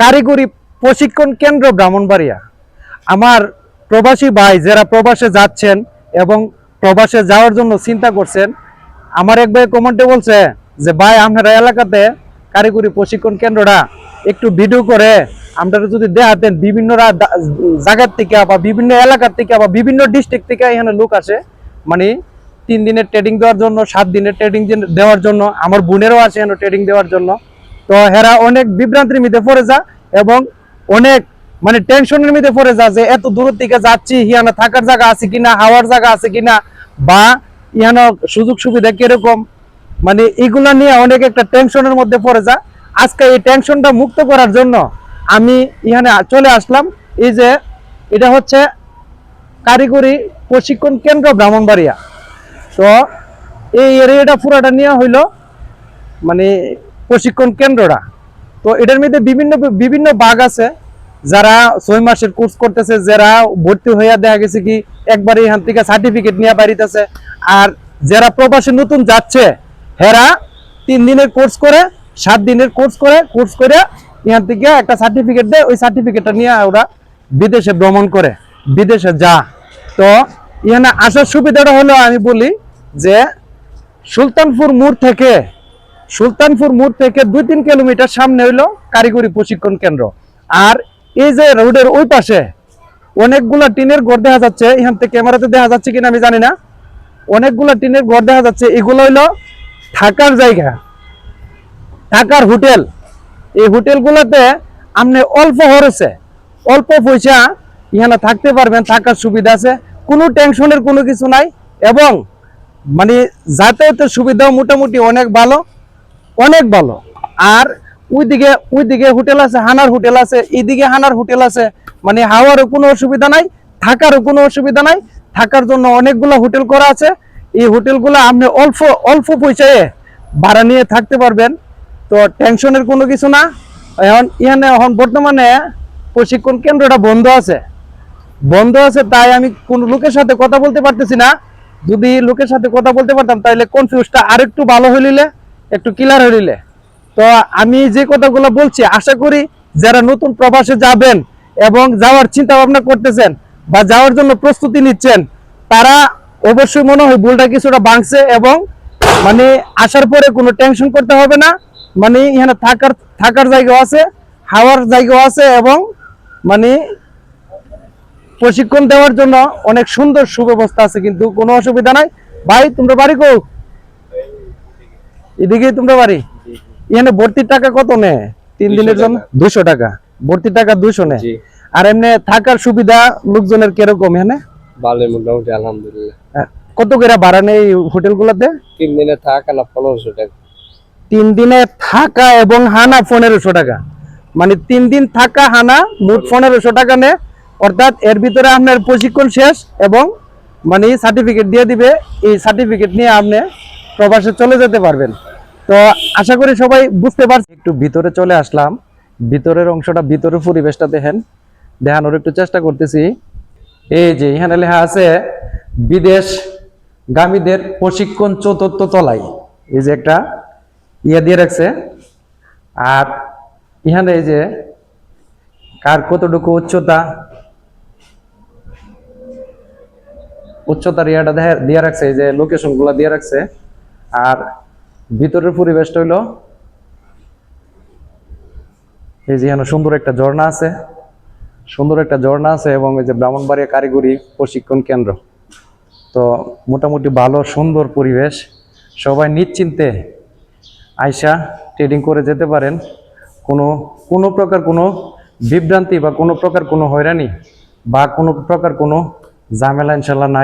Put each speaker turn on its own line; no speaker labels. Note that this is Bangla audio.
কারিগরি প্রশিক্ষণ কেন্দ্র ব্রাহ্মণবাড়িয়া। আমার প্রবাসী ভাই যারা প্রবাসে যাচ্ছেন এবং প্রবাসে যাওয়ার জন্য চিন্তা করছেন, আমার এক ভাই কমেন্টে বলছে যে, ভাই, আপনারা এলাকাতে কারিগরি প্রশিক্ষণ কেন্দ্রটা একটু ভিডিও করে। আপনারা যদি দেখাতেন বিভিন্ন জায়গার থেকে বা বিভিন্ন এলাকার থেকে বা বিভিন্ন ডিস্ট্রিক্ট থেকে এখানে লোক আসে। মানে তিন দিনের ট্রেডিং দেওয়ার জন্য, সাত দিনের ট্রেডিং দেওয়ার জন্য, আমার বোনেরও আছে এখানে ট্রেডিং দেওয়ার জন্য। তো হেরা অনেক বিভ্রান্তির মধ্যে পড়ে যা এবং অনেক মানে টেনশনের মধ্যে পড়ে যা যে এত দূর থেকে যাচ্ছি হিয়ানা থাকার জায়গা আছে কিনা, হাওয়ার জায়গা আছে কিনা, বা ইহানো সুযোগ সুবিধা কীরকম? মানে এগুলা নিয়ে অনেক একটা টেনশনের মধ্যে পড়ে যা। আজকে এই টেনশনটা মুক্ত করার জন্য আমি ইহানে চলে আসলাম। এই যে এটা হচ্ছে কারিগরি প্রশিক্ষণ কেন্দ্র ব্রাহ্মণবাড়িয়া। তো এই এরিয়াটা পুরাটা নেওয়া হইল। মানে প্রশিক্ষণ কেন্দ্ররা। তো এটার মধ্যে বিভিন্ন বিভিন্ন ভাগ আছে। যারা ছয় মাসের কোর্স করতেছে, যারা ভর্তি হইয়া দেখা গেছে কি, একবারে এখান থেকে সার্টিফিকেট নিয়ে বাড়িতেছে। আর যারা প্রবাসে নতুন যাচ্ছে, হেরা তিন দিনের কোর্স করে, সাত দিনের কোর্স করে কোর্স করে এখান থেকে একটা সার্টিফিকেট দেয়। ওই সার্টিফিকেটটা নিয়ে ওরা বিদেশে ভ্রমণ করে, বিদেশে যা। তো এখানে আসার সুবিধাটা হলো আমি বলি যে, সুলতানপুর মোড় থেকে সুলতানপুর মোড় থেকে দুই তিন কিলোমিটার সামনে হইল কারিগরি প্রশিক্ষণ কেন্দ্র। আর এই যে রোডের ওই পাশে অনেকগুলা টিনের ঘর দেখা যাচ্ছে, এখান থেকে ক্যামেরাতে দেখা যাচ্ছে কিনা আমি জানি না। অনেকগুলা টিনের ঘর দেখা যাচ্ছে, এগুলো হইল থাকার জায়গা, থাকার হোটেল। এই হোটেলগুলোতে আপনি অল্প খরচে, অল্প পয়সা এখানে থাকতে পারবেন, থাকার সুবিধা আছে, কোনো টেনশনের কোনো কিছু নাই। এবং মানে যাতায়াতের সুবিধাও মোটামুটি অনেক ভালো। অনেক ভালো। আর ওইদিকে ওইদিকে হোটেল আছে, হানার হোটেল আছে, এইদিকে হানার হোটেল আছে। মানে হাওয়ারও কোনো অসুবিধা নাই, থাকারও কোনো অসুবিধা নাই। থাকার জন্য অনেকগুলো হোটেল করা আছে। এই হোটেলগুলো আপনি অল্প অল্প পয়সায় ভাড়া নিয়ে থাকতে পারবেন। তো টেনশনের কোনো কিছু না। এখন এখানে এখন বর্তমানে প্রশিক্ষণ কেন্দ্রটা বন্ধ আছে। বন্ধ আছে, তাই আমি কোন লোকের সাথে কথা বলতে পারতেছি না। যদি লোকের সাথে কথা বলতে পারতাম তাহলে কনফিউজটা আরেকটু ভালো হইলে একটু ক্লিয়ার হইলে তো আমি যে কথাগুলো বলছি, আশা করি যারা নতুন প্রবাসে যাবেন এবং যাওয়ার চিন্তা ভাবনা করতেছেন বা যাওয়ার জন্য প্রস্তুতি নিচ্ছেন, তারা অবশ্যই মনে হয় ভুলটা কিছুটা ভাঙছে এবং মানে আসার পরে কোনো টেনশন করতে হবে না। মানে এখানে থাকার থাকার জায়গাও আছে, হাওয়ার জায়গাও আছে এবং মানে প্রশিক্ষণ দেওয়ার জন্য অনেক সুন্দর সুব্যবস্থা আছে, কিন্তু কোনো অসুবিধা নাই। ভাই, তোমরা বাড়ি কো এদিকে তোমরা বাড়ি? এখানে ভর্তির টাকা কত নে তিন দিনের জন্য। দুশো টাকা। ভর্তির টাকা দুশো নে আর এমনি থাকার সুবিধা লোকজনের কীরকম এখানে?
ভালোই মোটামুটি আলহামদুলিল্লাহ।
কত করে ভাড়া নেই এই হোটেলগুলোতে?
তিন দিনে থাকা না পনেরোশো টাকা।
তিন দিনে থাকা এবং হানা পনেরোশো টাকা। মানে তিন দিন থাকা হানা মোট পনেরোশো টাকা নে অর্থাৎ এর ভিতরে আপনার প্রশিক্ষণ শেষ এবং মানে সার্টিফিকেট দিয়ে দিবে। এই সার্টিফিকেট নিয়ে আপনি প্রবাসে চলে যেতে পারবেন। তো আশা করি সবাই বুঝতে পারছি। একটু ভিতরে চলে আসলাম। ভিতরের অংশটা, ভিতরের পরিবেশটা দেখেন। দেখানোর একটু চেষ্টা করতেছি। এই যে এখানে লেখা আছে, বিদেশ গামীদের প্রশিক্ষণ চতুর্থ তলায়। এই যে একটা ইয়ে দিয়ে রাখছে। আর এখানে এই যে কার কতটুকু উচ্চতা, উচ্চতার ইয়াটা দেখা দিয়ে রাখছে। এই যে লোকেশনগুলা দিয়ে রাখছে। আর ভিতরের পরিবেশটা হইল, এই যে সুন্দর একটা ঝর্ণা আছে, সুন্দর একটা ঝর্ণা আছে এবং এই যে ব্রাহ্মণবাড়িয়া কারিগরি প্রশিক্ষণ কেন্দ্র। তো মোটামুটি ভালো, সুন্দর পরিবেশ। সবাই নিশ্চিন্তে আয়সা ট্রেডিং করে যেতে পারেন। কোনো কোনো প্রকার কোনো বিভ্রান্তি বা কোনো প্রকার কোনো হয়রানি বা কোনো প্রকার কোনো ঝামেলা ইনশাল্লাহ নাই।